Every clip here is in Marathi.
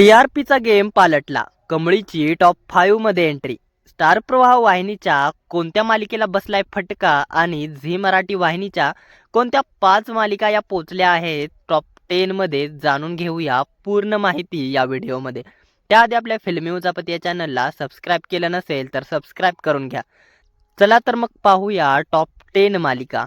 टीआरपीचा गेम पालटला. कमळीची टॉप फाईव्हमध्ये एंट्री स्टार प्रवाह वाहिनीच्या कोणत्या मालिकेला बसलाय फटका आणि झी मराठी वाहिनीच्या कोणत्या पाच मालिका या पोचल्या आहेत? टॉप टेन मध्ये जाणून घेऊया पूर्ण माहिती या व्हिडिओमध्ये. त्याआधी आपल्या फिल्मी उचापती या चॅनलला सबस्क्राईब केलं नसेल तर सबस्क्राईब करून घ्या. चला तर मग पाहूया टॉप टेन मालिका.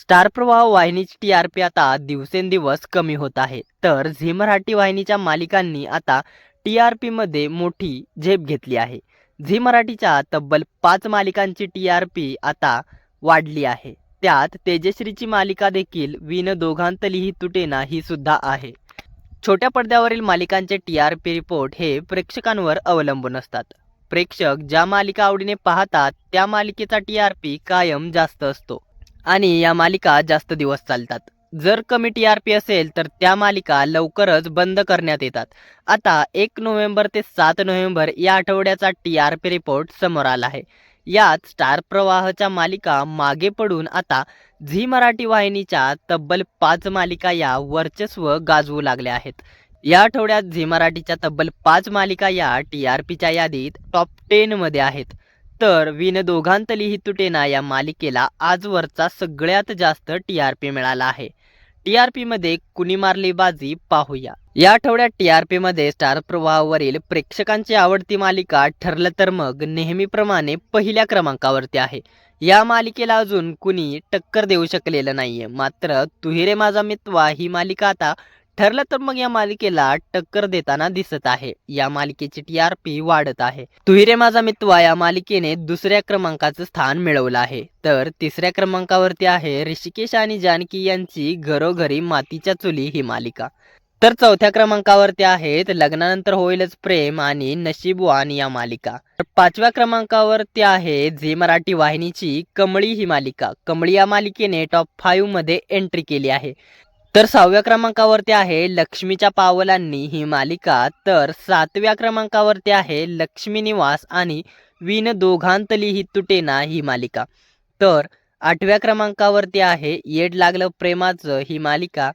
स्टार प्रवाह वाहिनीची टी आर पी आता दिवसेंदिवस कमी होत आहे. तर झी मराठी वाहिनीच्या मालिकांनी आता टी आर पीमध्ये मोठी झेप घेतली आहे. झी मराठीच्या तब्बल पाच मालिकांची टी आर पी आता वाढली आहे. त्यात तेजश्रीची मालिका देखील विन दोघांतलीही तुटेना ही सुद्धा आहे. छोट्या पडद्यावरील मालिकांचे टी आर पी रिपोर्ट हे प्रेक्षकांवर अवलंबून असतात. प्रेक्षक ज्या मालिका आवडीने पाहतात त्या मालिकेचा टी आर पी कायम जास्त असतो. आणि या मालिका जास्त दिवस चालतात. जर कमी टी आर पी असेल तर त्या मालिका लवकरच बंद करण्यात येतात. आता एक नोव्हेंबर ते सात नोव्हेंबर या आठवड्याचा टी आर पी रिपोर्ट समोर आला आहे. यात स्टार प्रवाहच्या मालिका मागे पडून आता झी मराठी वाहिनीच्या तब्बल पाच मालिका या वर्चस्व गाजवू लागल्या आहेत. या आठवड्यात झी मराठीच्या तब्बल पाच मालिका या टी आर पीच्या यादीत टॉप टेनमध्ये आहेत. तर विन दोघांतलीही तुटेना या मालिकेला आजवरचा सगळ्यात जास्त टी आर पी मिळाला आहे. टी आर पीमध्ये कुणी मारली बाजी पाहूया. या आठवड्यात टी आर पीमध्ये स्टार प्रवाहावरील प्रेक्षकांची आवडती मालिका ठरलं तर मग नेहमीप्रमाणे पहिल्या क्रमांकावरती आहे. या मालिकेला अजून कुणी टक्कर देऊ शकलेलं नाहीये. मात्र तुहिरे माझा मित्वा ही मालिका आता ठरलं तर मग या मालिकेला टक्कर देताना दिसत आहे. या मालिकेची टी आर पी वाढत आहे. तुहिरे माझा मित्वा या मालिकेने दुसऱ्या क्रमांकाचं स्थान मिळवलं आहे. तर तिसऱ्या क्रमांकावरती आहे ऋषिकेश आणि जानकी यांची घरोघरी मातीच्या चुली ही मालिका. तर चौथ्या क्रमांकावरती आहेत लग्नानंतर होईलच प्रेम आणि नशीबवान या मालिका. तर पाचव्या क्रमांकावरती आहे झी मराठी वाहिनीची कमळी ही मालिका. कमळी या मालिकेने टॉप फाईव्हमध्ये एंट्री केली आहे. तर सहाव्या क्रमांकावरती आहे लक्ष्मीच्या पावलांनी ही मालिका. तर सातव्या क्रमांकावरती आहे लक्ष्मी निवास आणि विन दोघांतली ही तुटेना ही मालिका. तर आठव्या क्रमांकावरती आहे येड लागलं प्रेमाचं ही मालिका.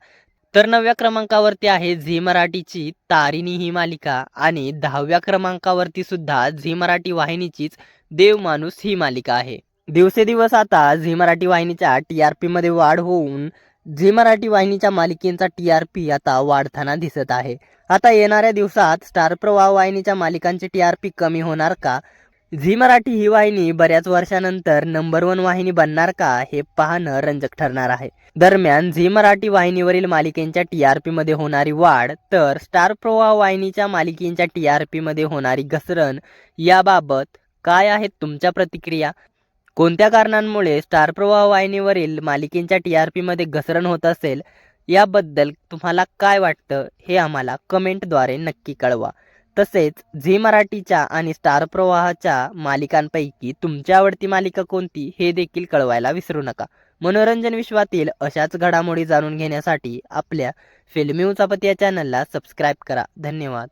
तर नवव्या क्रमांकावरती आहे झी मराठीची तारिणी ही मालिका. आणि दहाव्या क्रमांकावरती सुद्धा झी मराठी वाहिनीचीच देव माणूस ही मालिका आहे. दिवसेदिवस आता झी मराठी वाहिनीच्या टी आर पीमध्ये वाढ होऊन झी मराठी वाहिनीच्या मालिकेचा टी आर पी आता वाढताना दिसत आहे. आता येणाऱ्या दिवसात स्टार प्रवाह वाहिनीच्या मालिकांची टी आर पी कमी होणार का? झी मराठी ही वाहिनी बऱ्याच वर्षानंतर नंबर वन वाहिनी बनणार का हे पाहणं रंजक ठरणार आहे. दरम्यान झी मराठी वाहिनीवरील मालिकेंच्या टी आर पीमध्ये होणारी वाढ तर स्टार प्रवाह वाहिनीच्या मालिकेंच्या टी आर पीमध्ये होणारी घसरण याबाबत काय आहेत तुमच्या प्रतिक्रिया? कोणत्या कारणांमुळे स्टार प्रवाह वाहिनीवरील मालिकेंच्या टी आर पीमध्ये घसरण होत असेल याबद्दल तुम्हाला काय वाटतं हे आम्हाला कमेंटद्वारे नक्की कळवा. तसेच झी मराठीच्या आणि स्टार प्रवाहाच्या मालिकांपैकी तुमची आवडती मालिका कोणती हे देखील कळवायला विसरू नका. मनोरंजन विश्वातील अशाच घडामोडी जाणून घेण्यासाठी आपल्या फिल्मी उचापती या चॅनलला सबस्क्राईब करा. धन्यवाद.